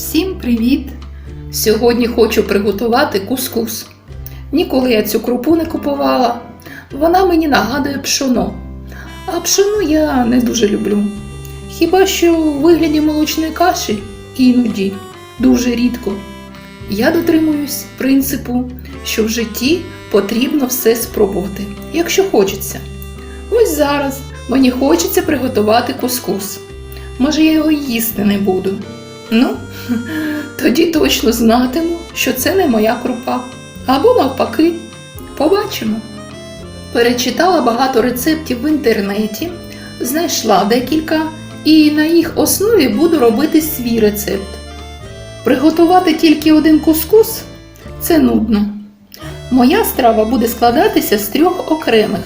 Всім привіт! Сьогодні хочу приготувати кускус. Ніколи я цю крупу не купувала. Вона мені нагадує пшоно. А пшоно я не дуже люблю. Хіба що у вигляді молочної каші іноді дуже рідко. Я дотримуюсь принципу, що в житті потрібно все спробувати, якщо хочеться. Ось зараз мені хочеться приготувати кускус. Може, я його їсти не буду. Ну, тоді точно знатиму, що це не моя крупа. Або навпаки, побачимо. Перечитала багато рецептів в інтернеті, знайшла декілька і на їх основі буду робити свій рецепт. Приготувати тільки один кускус це нудно. Моя страва буде складатися з трьох окремих.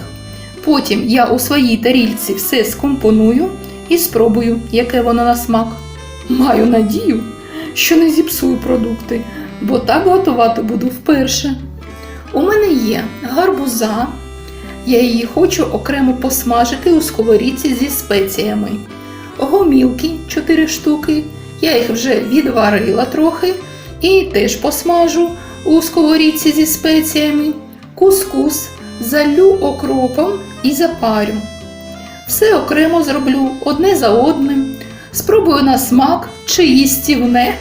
Потім я у своїй тарільці все скомпоную і спробую, яке воно на смак. Маю надію, що не зіпсую продукти, бо так готувати буду вперше. У мене є гарбуза. Я її хочу окремо посмажити у сковорідці зі спеціями. Гомілки 4 штуки. Я їх вже відварила трохи і теж посмажу у сковорідці зі спеціями. Кускус залю окропом і запарю. Все окремо зроблю одне за одним. Спробую на смак чи їстівне.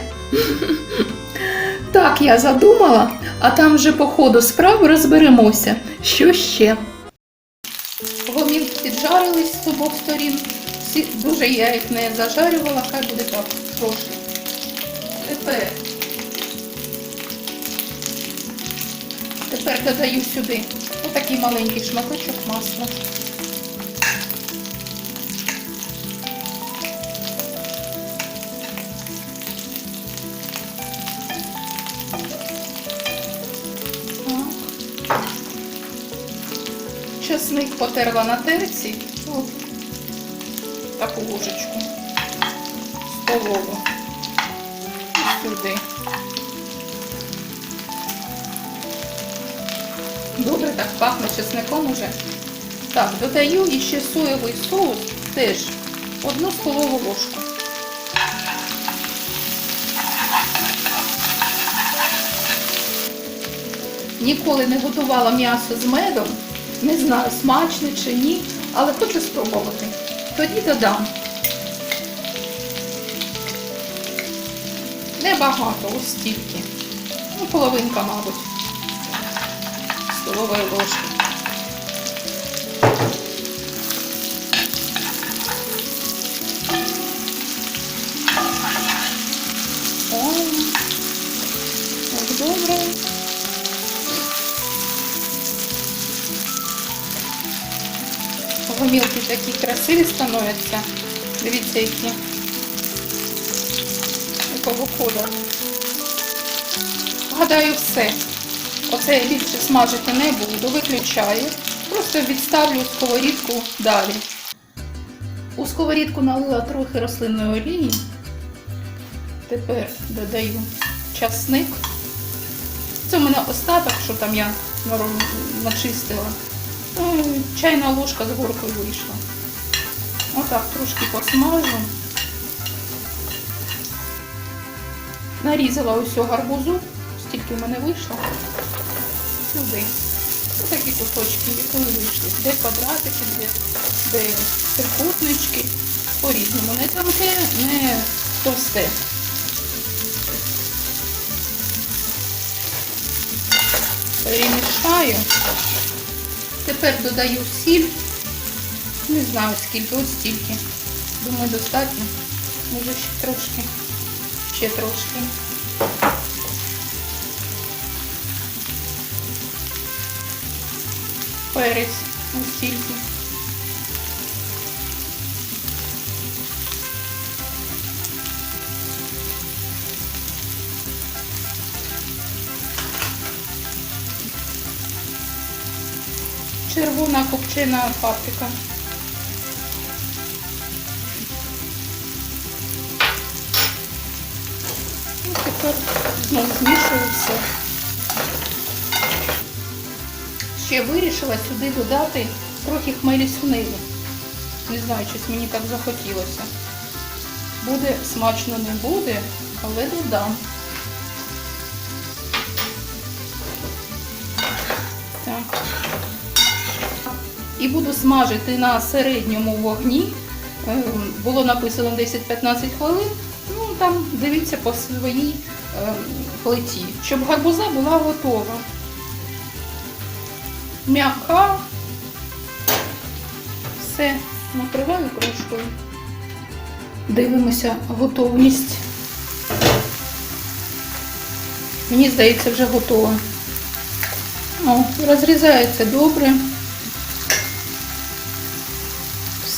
Так я задумала, а там вже по ходу справ розберемося, що ще. Гомілки піджарились з обох сторін. Дуже я їх не зажарювала, хай буде так трошки. Тепер. Тепер додаю сюди отакий маленький шматочок масла. Чесник потерла на терці. Таку ложечку. Столову. І сюди. Добре так пахне чесником уже. Так, додаю і ще соєвий соус теж одну столову ложку. Ніколи не готувала м'ясо з медом. Не знаю, смачне чи ні, але хочу спробувати. Тоді додам. Небагато, ось стільки. Ну, половинка, мабуть. Столової ложки. Гомілки такі красиві становляться. Дивіться, які. Якого кольору. Гадаю, все. Оце я більше смажити не буду, виключаю. Просто відставлю сковорідку далі. У сковорідку налила трохи рослинної олії. Тепер додаю часник. Це у мене остаток, що там я начистила. Ну, чайна ложка з горкою вийшла. Отак трошки посмажу. Нарізала усю гарбузу, стільки в мене вийшло. Сюди. Ось такі кусочки, які вийшли. Де квадратики, де, де трикутнички. По-різному. Не тонке, не товсте. Перемішаю. Тепер додаю сіль. Не знаю скільки, ось стільки. Думаю, достатньо. Може ще трошки. Ще трошки. Перець Червона копчена паприка. І тепер знову змішую все. Ще вирішила сюди додати трохи хмелі сунелі. Не знаю, щось мені так захотілося. Буде смачно не буде, але додам. І буду смажити на середньому вогні. Е, Було написано 10-15 хвилин. Ну, там дивіться по своїй е, плиті, щоб гарбуза була готова. М'яка. Все, накриваю кружкою. Дивимося готовність. Мені здається, вже готова. О, розрізається добре.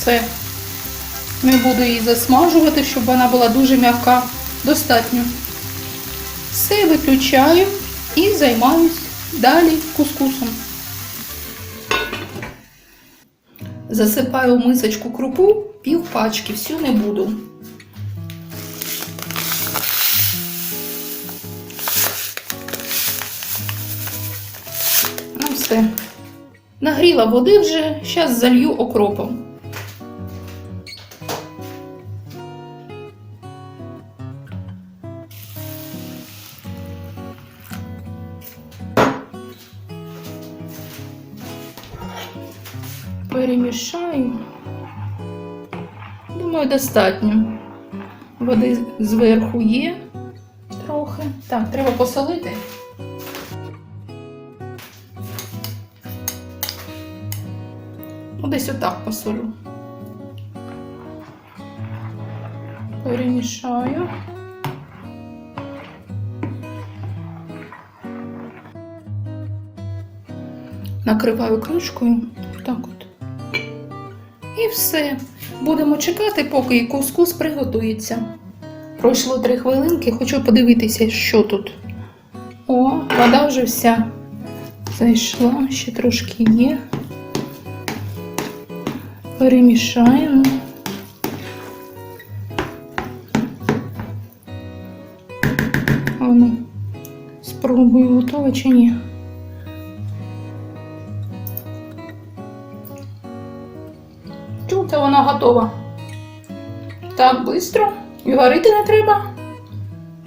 Все. Не буду її засмажувати, щоб вона була дуже м'яка. Достатньо. Все виключаю і займаюсь далі кускусом. Засипаю в мисочку крупу пів пачки, всю не буду. Ну все. Нагріла води вже, зараз залью окропом. Перемішаю. Думаю, достатньо. Води зверху є трохи. Так, треба посолити. Десь отак посолю. Перемішаю. Накриваю кришкою. Так от. І все. Будемо чекати, поки і кускус приготується. Пройшло три хвилинки, хочу подивитися, що тут. О, вода вже вся зайшла, ще трошки є. Перемішаємо. А ну, спробую, готова чи ні. Вона готова. Так, швидко. І варити не треба.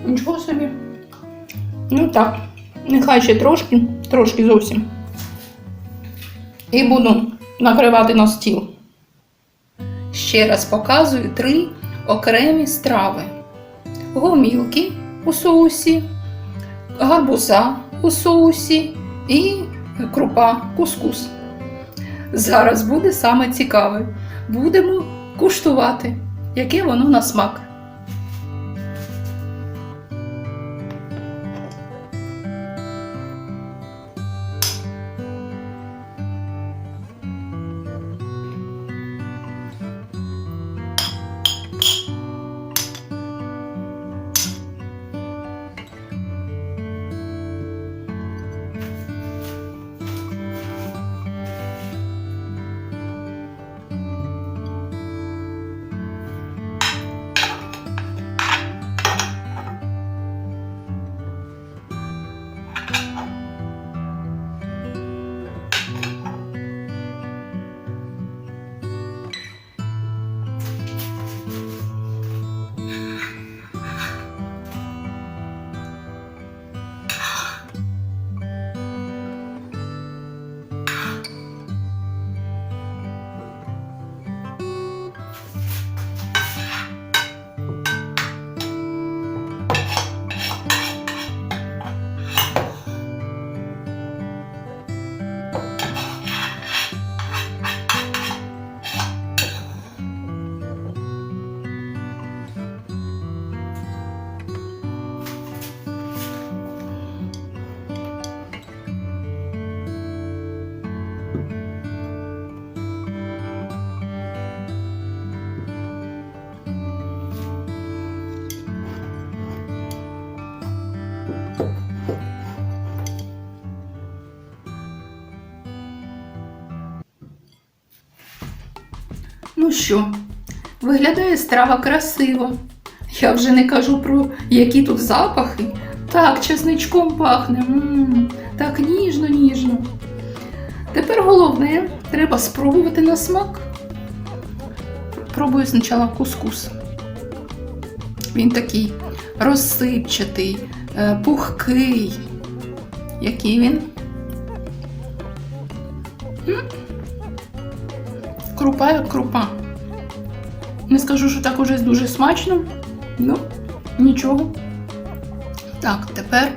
Нічого собі. Ну так, нехай ще трошки, трошки зовсім. І буду накривати на стіл. Ще раз показую три окремі страви: гомілки у соусі, гарбуза у соусі і крупа кускус. Зараз буде саме цікаве. Будемо куштувати, яке воно на смак. Ну що, виглядає страва красиво. Я вже не кажу про які тут запахи. Так, чесничком пахне. м так ніжно, ніжно. Тепер головне, треба спробувати на смак. Пробую спочатку кускус. Він такий розсипчатий, е, пухкий. Який він? М? Крупа як крупа. Не скажу, що так уже дуже смачно. Ну, нічого. Так, тепер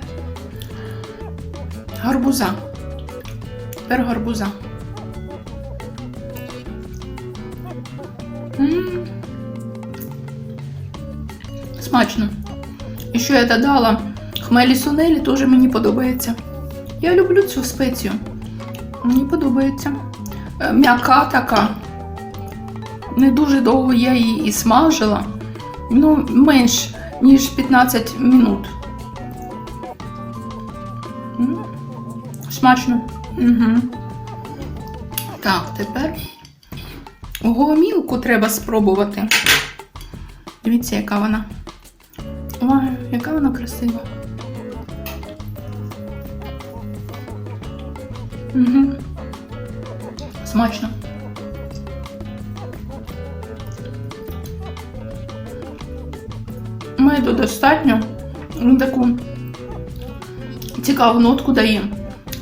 гарбуза. Тепер гарбуза. М. Смачно. І що я додала? Хмелі сунелі теж мені подобається. Я люблю цю спецію. Мені подобається. Е, М'яка така. Не дуже довго я її і смажила. Ну, менш ніж 15 минут. Смачно. Угу. Так, тепер гомілку треба спробувати. Дивіться, яка вона. Ой, яка вона красива. Угу. Смачно. Меду достатньо. Він таку цікаву нотку дає,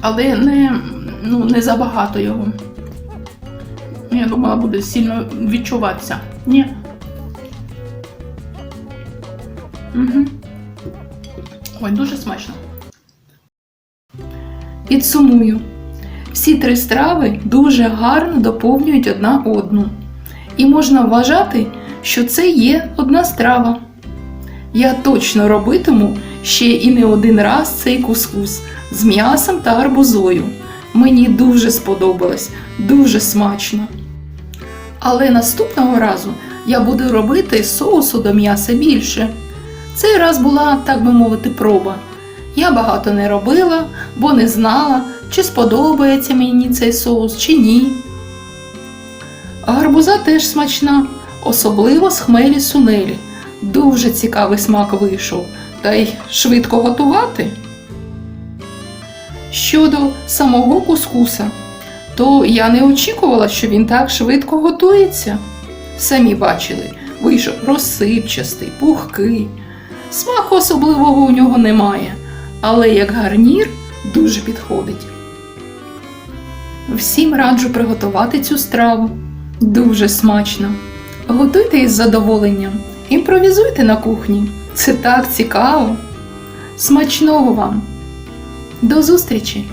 але не, ну, не забагато його. Я думала, буде сильно відчуватися. Ні. Угу. Ой, дуже смачно. Підсумую. Всі три страви дуже гарно доповнюють одна одну. І можна вважати, що це є одна страва. Я точно робитиму ще і не один раз цей кускус з м'ясом та арбузою. Мені дуже сподобалось, дуже смачно. Але наступного разу я буду робити соусу до м'яса більше. Цей раз була, так би мовити, проба. Я багато не робила, бо не знала, чи сподобається мені цей соус, чи ні. Гарбуза теж смачна, особливо з хмелі сунелі. Дуже цікавий смак вийшов, та й швидко готувати. Щодо самого кускуса, то я не очікувала, що він так швидко готується. Самі бачили, вийшов розсипчастий, пухкий. Смаку особливого у нього немає, але як гарнір дуже підходить. Всім раджу приготувати цю страву. Дуже смачно. Готуйте із задоволенням, імпровізуйте на кухні. Це так цікаво. Смачного вам! До зустрічі!